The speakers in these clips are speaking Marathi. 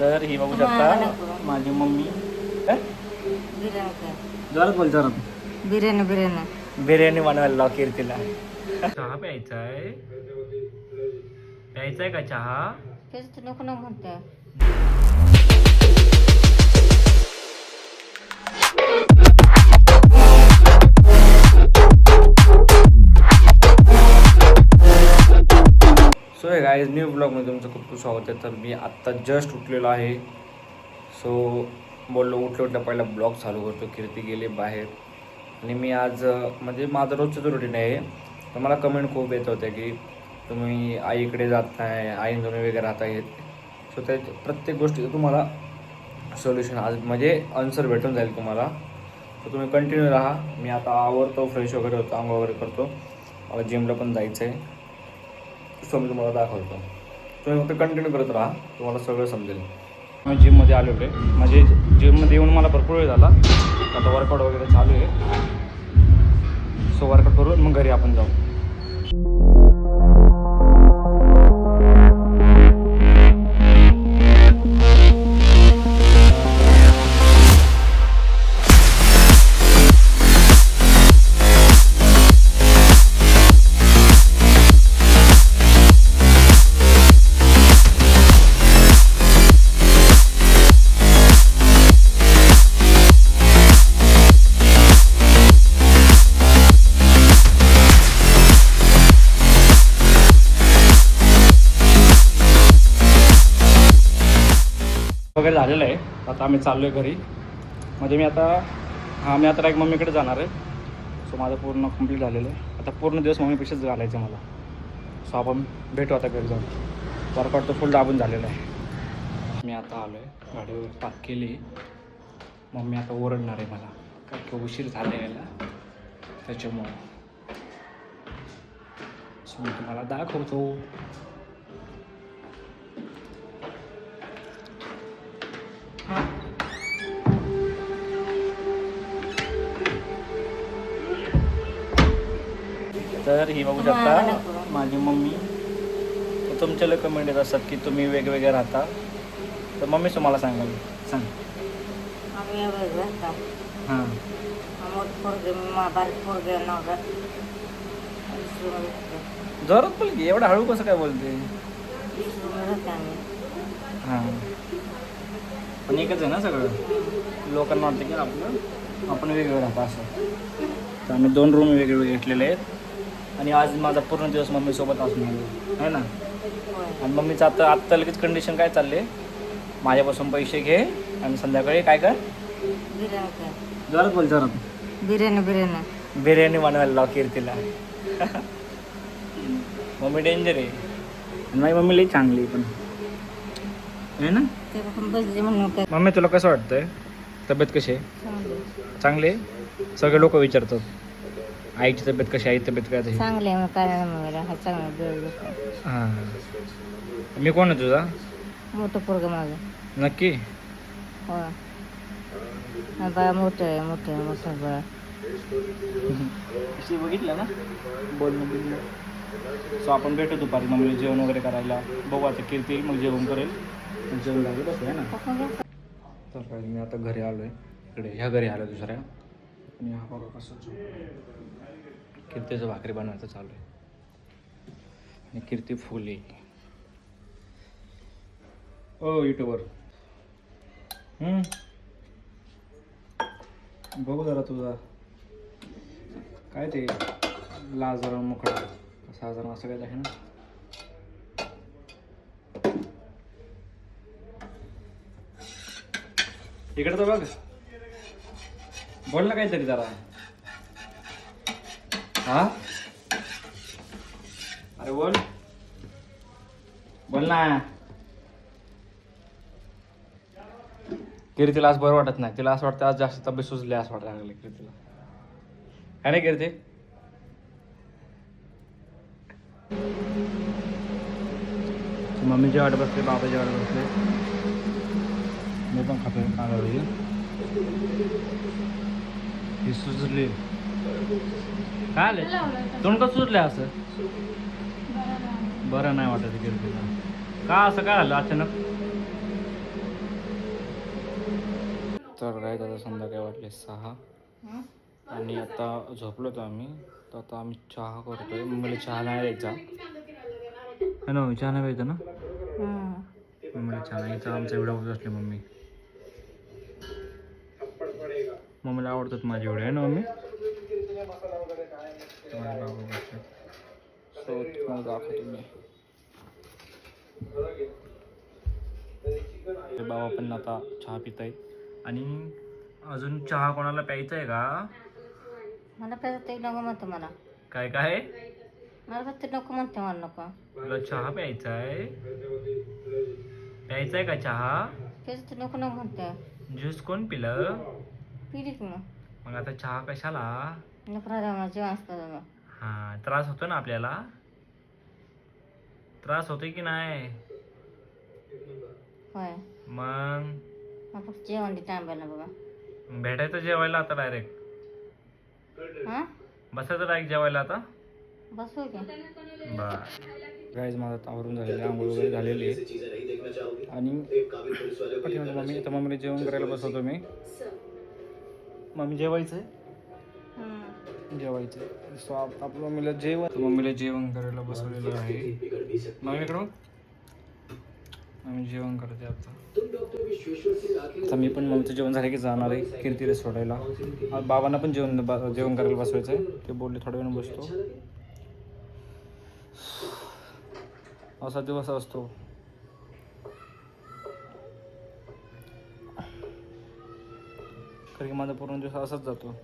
तर ही बघू शकता माझी मम्मी. काय? जोरात बोल जोरात. बिर्याणी बिर्याणी. बिर्याणी बनवायला लाव कीर्तीला चहा प्यायचा आहे प्यायचा आहे का चहा? तेच तू नको ना म्हणते. सो हे गाईज न्यू ब्लॉगमध्ये तुमचं खूप खूप स्वागत आहे. तर मी आत्ता जस्ट उठलेलो आहे. सो बोललो उठलं उठल्या पहिला ब्लॉग चालू करतो. कीर्ती गेली बाहेर. आणि मी आज म्हणजे माझं रोजचं रुटीन आहे. तर मला कमेंट खूप येत होत्या की तुम्ही आईकडे जात नाही आई तुम्ही वगैरे राहत आहेत सो त्या प्रत्येक गोष्टीचं तुम्हाला सोल्युशन आज म्हणजे आन्सर भेटून जाईल तुम्हाला. तर तुम्ही कंटिन्यू राहा. मी आता आवरतो फ्रेश वगैरे होतो अंग वगैरे करतो. मला जिमला पण जायचं आहे सो मी तुम्हाला दाखवतो. तुम्ही फक्त कंटिन्यू करत राहा तुम्हाला सगळं समजेल. मी जिममध्ये आले होते. म्हणजे जिममध्ये येऊन मला भरपूर वेळ झाला. आता वर्कआउट वगैरे चालू आहे. सो वर्कआउट करून मग घरी आपण जाऊ. आता आम्ही चाललो आहे घरी. म्हणजे मी आता हां मी आता डायरेक्ट मम्मीकडे जाणार आहे. सो माझं पूर्ण कंप्लीट झालेलं आहे. आता पूर्ण दिवस मम्मीपेक्षाच घालायचं मला. सो आपण भेटू आता घरी जाऊन. वर्कआउट तर फुल दाबून झालेलं आहे. मी आता आलो आहे गाडीवर पाक केली. मम्मी आता ओरडणार आहे मला. कारण की उशीर झाले यायला त्याच्यामुळं. सो मी तुम्हाला दाखवतो. तर ही बघू शकता. माझी मम्मी. तुमच्याला कमेंट येत असतात की तुम्ही वेगवेगळे राहता. तर मम्मीच तुम्हाला सांगाल सांग. आम्ही वेगळं राहतो. हां. मोठ पोरगे मा बारीक पोरगे नवरा जोरात बोल की एवढं हळू कसं काय बोलते? हां. पण एकच आहे ना सगळं. लोकांना वाटतं की आपलं आपण वेगवेगळं राहतो असं. तर आम्ही दोन रूम वेगवेगळे घेतलेले आहेत. आणि आज माझा पूर्ण दिवस मम्मीसोबत असून आहे ना? आणि मम्मीचं आता आत्ता लगेच कंडिशन काय चालले माझ्यापासून पैसे घे आणि संध्याकाळी काय कर? बोल जोरात. बिर्याणी बिर्याणी. बिर्याणी बनवायला लाव कीर्तीला. मम्मी डेंजर आहे. माझी मम्मी लई चांगली पण. आहे ना? मम्मी तुला कसं वाटतंय? तब्येत कशी आहे? चांगले सगळे लोक विचारतात. आईची तब्येत कशी आई तब्येत काय आहे? चांगले मग काय हा चांगला हां. मी कोण आहे तुझा? मोठं पोरगं माझं. नक्की? हो. हा बाळा मोठं आहे मोठं आहे मोठं बाळा. अशी बघितलं ना? बोलणं बिलणं सो आपण भेटू दुपारी मम्मीला जेवण वगैरे करायला. बघू आता कीर्ती येईल मग जेवण करेल. मग जेवण लागेल बसू आहे ना. पकडून घ्या. तर काय मी आता घरी आलो आहे इकडे ह्या घरी आलो दुसऱ्या. आणि हा बघा कसं कीर्तीचं भाकरी बनवायचं चालू आहे. आणि कीर्ती फुले. ओ युट्यूबर बघू जरा तुझा. काय ते लाजरा मुखडा. कसा जरा असं काय आहे ना? इकडे तर बघ. बोल ना काहीतरी जरा. हा? अरे बोल. बोल ना. कीर्तीला आज बरं वाटत नाही. तिला असं वाटतं आज जास्त तब्येत सुचली असं वाटायला लागले कीर्तीला. काय नाही कीर्ती? मम्मीची वाट बसले बाबाची वाट बसले. मी पण खातोय कांदा ही सुचली काय आले तोंड का सुचले असं? बरं नाही वाटत कीर्तीला का असं काय झालं अचानक? तर काय आता संध्याकाळी वाटले सहा? आणि आता झोपलो होतो आम्ही. तर आता आम्ही चहा करतोय. मम्मीला चहा नाही द्यायचा. है ना चहा नाही प्यायचा ना. मम्मीला चहा नाही इथं आमचा व्हिडिओ बघत असले मम्मी. मम्मीला आवडतात माझे व्हिडिओ आहे ना मम्मी? सो तुम्हाला दाखवतो मी. ते बाबा पण आता चहा पित आहे आणि अजून चहा कोणाला प्यायचा आहे का? मला फक्त ते नको म्हणतो मला. काय काय? मला फक्त नको म्हणते मला नको. तुला चहा प्यायचा आहे प्यायचा आहे का चहा? तेच ते नको नको म्हणते. ज्यूस कोण पिलं? पिलीच मग. मग आता चहा कशाला? नको राहता मला जेवण असतं हा त्रास होतो ना आपल्याला? त्रास होतोय की नाही? होय. मग? फक्त जेवण दे बाबा भेटायचं जेवायला आता डायरेक्ट हां? बसायचं डायरेक्ट जेवायला आता? बसू की. बर. गाईज माझं आता आवरून झालेलं आहे आंघोळ वगैरे झालेली आहे. आणि पाठीमागे मम्मी आता मम्मीला जेवण करायला बसवतो मी. मम्मी जेवायचं आहे हं. जेवायचं सो आप- आपलं मम्मीला जेवण. मम्मीला जेवण करायला बसवलेलं आहे. मम्मीकडं बघ. मम्मी जेवण करते आता. आता मी पण मम्मीचं जेवण झालं की जाणार आहे कीर्तीला सोडायला बाबांना पण जेवण जेवण करायला बसवायचं आहे ते बोलले थोड्या वेळ बसतो. असा दिवस असतो. कारण की माझा पूर्ण दिवस असाच जातो.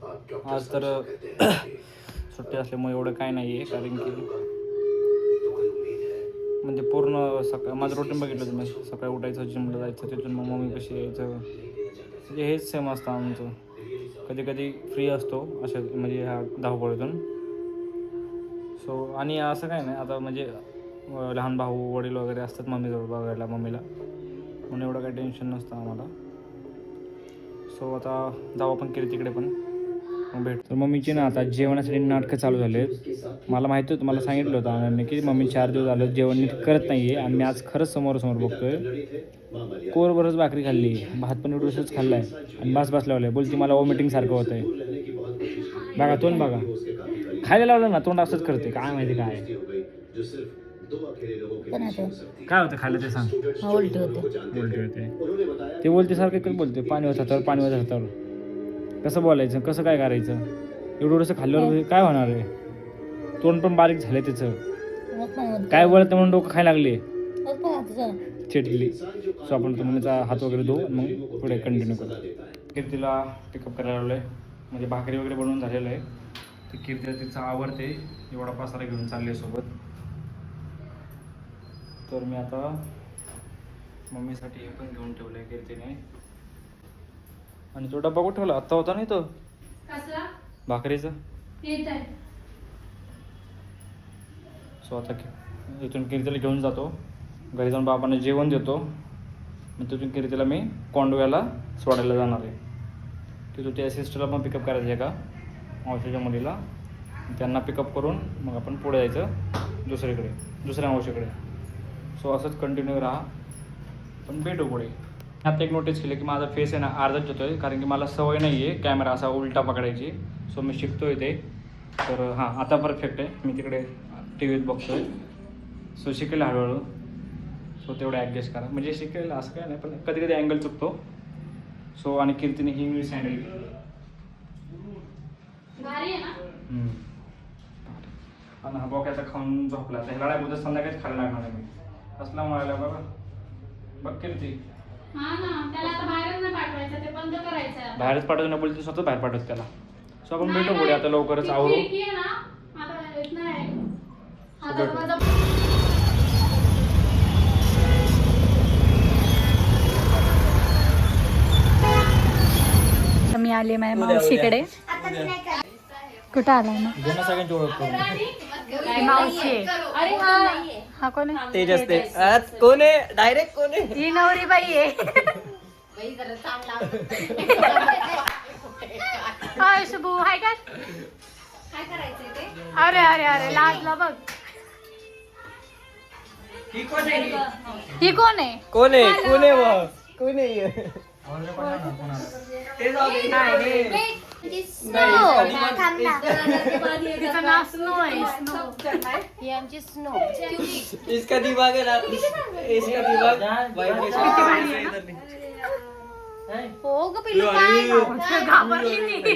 आज तर सुट्टी असल्यामुळे एवढं काय नाही आहे कारण की म्हणजे पूर्ण सकाळ माझं रुटीन बघितलं तुम्ही. सकाळी उठायचं जिमला जायचं तिथून मग मम्मी कशी यायचं? म्हणजे हेच सेम असतं आमचं. कधी कधी फ्री असतो अशा म्हणजे ह्या धावपळीतून. सो आणि असं काय नाही. आता म्हणजे लहान भाऊ वडील वगैरे असतात मम्मीजवळ बघायला मम्मीला. म्हणून एवढं काही टेन्शन नसतं आम्हाला. सो आता जाऊ आपण केली तिकडे पण. भेट. तर मम्मीची ना आता जेवणासाठी नाटकं चालू झाले मला माहिती होतं मला सांगितलं होतं आनंदने की मम्मी चार दिवस झालं जेवण नीट करत नाही आहे आणि मी आज खरंच समोर समोर बघतोय. कोरभरच भाकरी खाल्ली भात पण एवढंच खाल्लाय आणि बास बास लावलंय. बोलती मला वॉमिटिंग सारखं होत आहे बघा तोंड बघा. खायला लावलं ना तोंड असंच करते काय माहिती काय. काय होतं खायला ते सांग. उलटी होते उलटी होते ते बोलते सारखं बोलते पाणी होत हातावर पाणी होत हातावर. कसं बोलायचं? कसं काय करायचं? एवढं एवढंसं खाल्ल्यावर काय? होणार आहे? तोंड पण बारीक झाले त्याचं. काय बोलत म्हणून डोकं खायला लागले? चिडली. सो आपण तुम्हाला हात वगैरे धुवू मग पुढे कंटिन्यू करू. कीर्तीला पिकअप करायला लावलं आहे म्हणजे भाकरी वगैरे बनवून झालेलं आहे. ती कीर्तीला तिचं आवडते. एवढा पसारा घेऊन चालले सोबत. तर मी आता मम्मीसाठी हे पण घेऊन ठेवलं आहे कीर्तीने. आणि तो डब्बा कुठं ठेवला? आत्ता होता नाही तो कसला? भाकरीचा. सो आता की- इथून कीर्तीला घेऊन जातो. घरी जाऊन बाबांना जेवण देतो. मग तिथून कीर्तीला मी कोंडव्याला सोडायला जाणार आहे. तिथून त्या सिस्टरला पण पिकअप करायचं आहे का? मावशीच्या मुलीला. त्यांना पिकअप करून मग आपण पुढे जायचं दुसरीकडे दुसऱ्या मावशीकडे. सो असंच कंटिन्यू राहा. पण भेटू पुढे. आता एक नोटीस केली की माझा फेस आहे ना अर्धाच होतोय कारण की मला सवय नाही आहे कॅमेरा असा उलटा पकडायची. सो मी शिकतोय ते. तर हां आता परफेक्ट आहे. मी तिकडे टी व्हीत बघतोय. सो शिकेल हळूहळू. सो तेवढं ॲडजस्ट करा. म्हणजे शिकेल असं काय नाही पण कधी कधी अँगल चुकतो. सो आणि कीर्तीने ही इंग्लिश हँडल आहे ना? आणि हा बोक्याचा खाऊन झोपला. तर ह्याला बोलत संध्याकाळीच खायला लागणार आहे मी कसला म्हणायला बघा. बघ कीर्ती. हा ना त्याला आता बाहेरच नाही पाठवायचं ते बंद करायचं. आहे आता. बाहेरच पाठवतो ना बोलते स्वतः बाहेर पाठवत त्याला. सो आपण भेटू पुढे. आता लवकरच ती आवरू खिडकी आहे ना आता येत नाही. हा भेटू. दरवाजा मी आले माझ्या मावशीकडे. कुठं आलाय ना ज्यांना सगळ्यांची ओळख करून ही मावशी. आहे अरे हा. हा कोण आहे? तेज असते आज कोण आहे? डायरेक्ट कोण आहे? ही नवरी बाई आहे. हाय शुभू. हाय का काय करायचंय ते? अरे अरे अरे लाजला बघ. ही कोण आहे? कोण आहे? कोण आहे? मग कोण आहे? ते जाऊ दे. तिचं नाव स्नो आहे स्नो ही आमची स्नो इसका दिमाग है ना? इसका दिमाग से इधर नहीं। हो ग पिल्लू काय घाबरली ती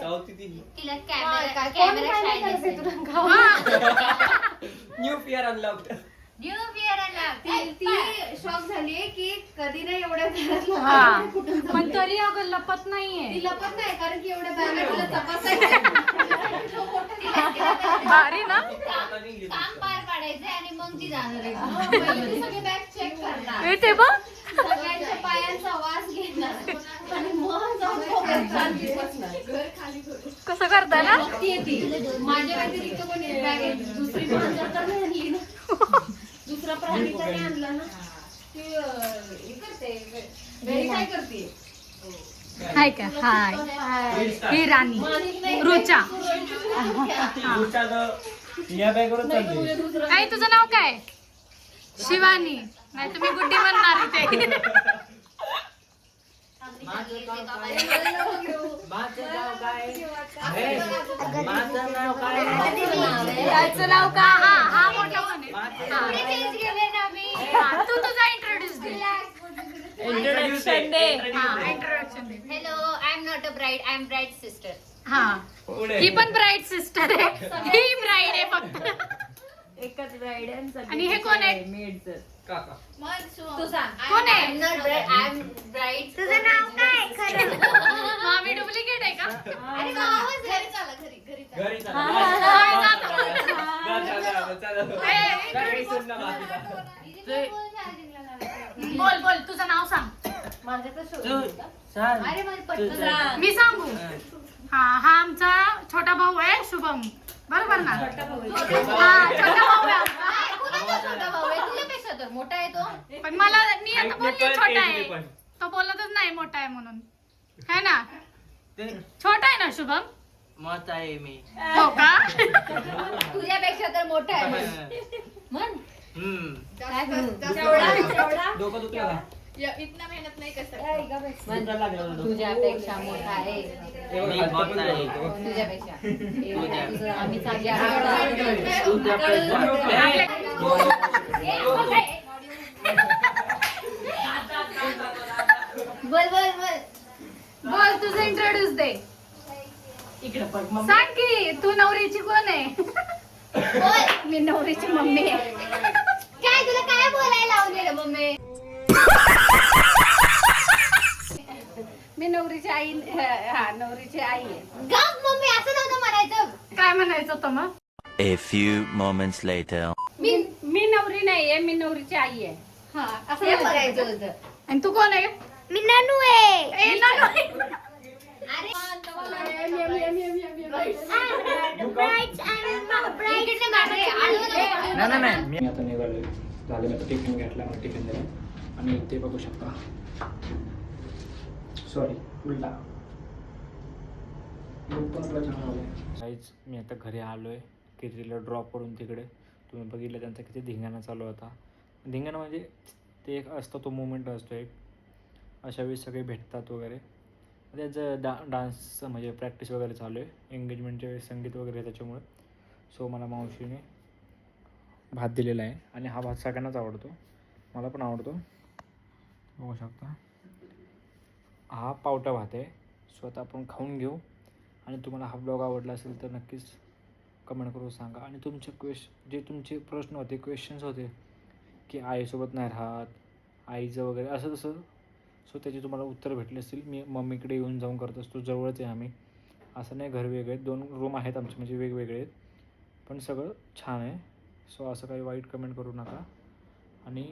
चावती थी। तिला camera camera shining new fear unlocked ती ती शॉक झालीये की कधी नाही एवढ्या घरात हा. लोकांना कुठून पण तरी अगं लपत नाहीये. ती लपत नाही कारण की एवढ्या बॅगा तिला तपासायचं भारी ना? काम पार पाडायचंय आणि मग ती जाणार आहे. पहिले सगळे बॅग चेक करणार. ए, ते बघ. सगळ्यांच्या पायांचा वास घेणार. आणि मग जाऊन खोक्यात शांती बसणार. घर खाली करून. कसं करता ना? ती येते. माझ्या व्यतिरिक्त कोणी बॅग दुसरी मांजर तर नाही. आणली ना दुसरा प्राणी तरी आणला ना ती हे करते व्हेरीफाय करते? हाय का? हाय. ही राणी. रुचा या बॅगवरच चालली. आई तुझं नाव काय? शिवानी. नाही तुम्ही गुड्डी म्हणणार इथे. त्याचं नाव का? हा हा मोठा पण आहे हा. हा, तू तुझा इंट्रोड्यूस दे. इंट्रोडक्शन दे हा introduction they. Hello I am not a bride I am bride sister हा. पुढे. ही पण ब्राईट सिस्टर आहे. ही ब्राईड आहे फक्त. एकच ब्राईड आणि हे कोण आहे? काका. तू सांग. कोण आय आहे? Am not I am bride तुझं नाव काय खरं हा मी डुप्लिकेट आहे का अरे गावात घरी चला घरी चला. बोल. बोल. तुझं नाव सांग. मी सांगू? हा. हा आमचा छोटा भाऊ आहे शुभम. बरोबर ना? हा छोटा भाऊ आहे आमचा. मोठा आहे तो. पण मला मी आता बोलली छोटा आहे. तो बोलतच नाही मोठा आहे म्हणून. है ना? ते छोटा आहे ना शुभम? मत आहे मी. हो का? तुझ्यापेक्षा तर मोठा आहे. म्हण. हम्म. डोकं दुखलं का? इतना मेहनत नाही कसं दुखायला लागलं डोकं. तुझ्यापेक्षा मोठा आहे. मी मत आहे. तुझ्यापेक्षा. तुझ्या. तुझं आम्ही चांगली बोल बोल बोल तुझं इंट्रोड्यूस दे सांग की तू नवरीची कोण आहे? बोल मी नवरीची मम्मी आहे. काय तुला काय बोलायला लावलेलं मम्मी? मी नवरीची आई हा नवरीची आई आहे. गप मम्मी असं नव्हतं म्हणायचं. काय म्हणायचं होतं मग? A few moments later. मी मी नवरी नाहीये मी नवरीची आई आहे. हा असं हे म्हणायचं. म्हणायचं होतं. आणि तू कोण आहे? मी ननू आहे. ए, नानू आहे. नाही नाही नाही मी आता निघालोय झाले मी आता टिफिन घेतला मला टिफिन दिला आणि ते बघू शकता सॉरी उलटा काहीच मी आता घरी आलो आहे कितीला ड्रॉप करून तिकडे तुम्ही बघितलं त्यांचा किती धिंगाणा चालू होता धिंगाणा म्हणजे ते एक असतो तो मुवमेंट असतो एक अशा वेळेस सगळे भेटतात वगैरे त्याचं डा डान्स म्हणजे प्रॅक्टिस वगैरे चालू आहे एंगेजमेंटच्या वेळेस संगीत वगैरे त्याच्यामुळे. सो मला मावशीने भात दिलेला आहे आणि हा भात सगळ्यांनाच आवडतो. मला पण आवडतो. बघू शकता. हा पावटा भात आहे. स्वतः आपण खाऊन घेऊ. आणि तुम्हाला हा ब्लॉग आवडला असेल तर नक्कीच कमेंट करून सांगा. आणि तुमचे क्वेश जे तुमचे प्रश्न होते क्वेश्चन्स होते की आईसोबत नाही राहत आईचं वगैरे असं तसं सो त्याची तुम्हाला उत्तर भेटले असतील. मी मम्मीकडे येऊन जाऊन करत असतो. जवळच आहे आम्ही. असं नाही घर वेगळे आहेत. दोन रूम आहेत आमचे म्हणजे वेगवेगळे आहेत. पण सगळं छान आहे. सो असं काही वाईट कमेंट करू नका. आणि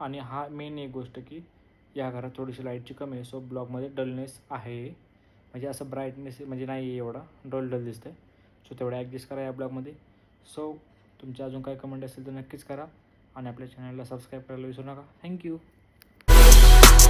आणि हा मेन एक गोष्ट की या घरात थोडीशी लाईटची कमी आहे. सो ब्लॉगमध्ये डलनेस आहे. म्हणजे असं ब्राईटनेस म्हणजे नाही आहे एवढा. डल डल दिसतं आहे सो तेवढं ॲडजस्ट करा या ब्लॉगमध्ये सो तुमचे अजून काही कमेंट असेल तर नक्कीच करा. आणि आपल्या चॅनलला सबस्क्राईब करायला विसरू नका. थँक्यू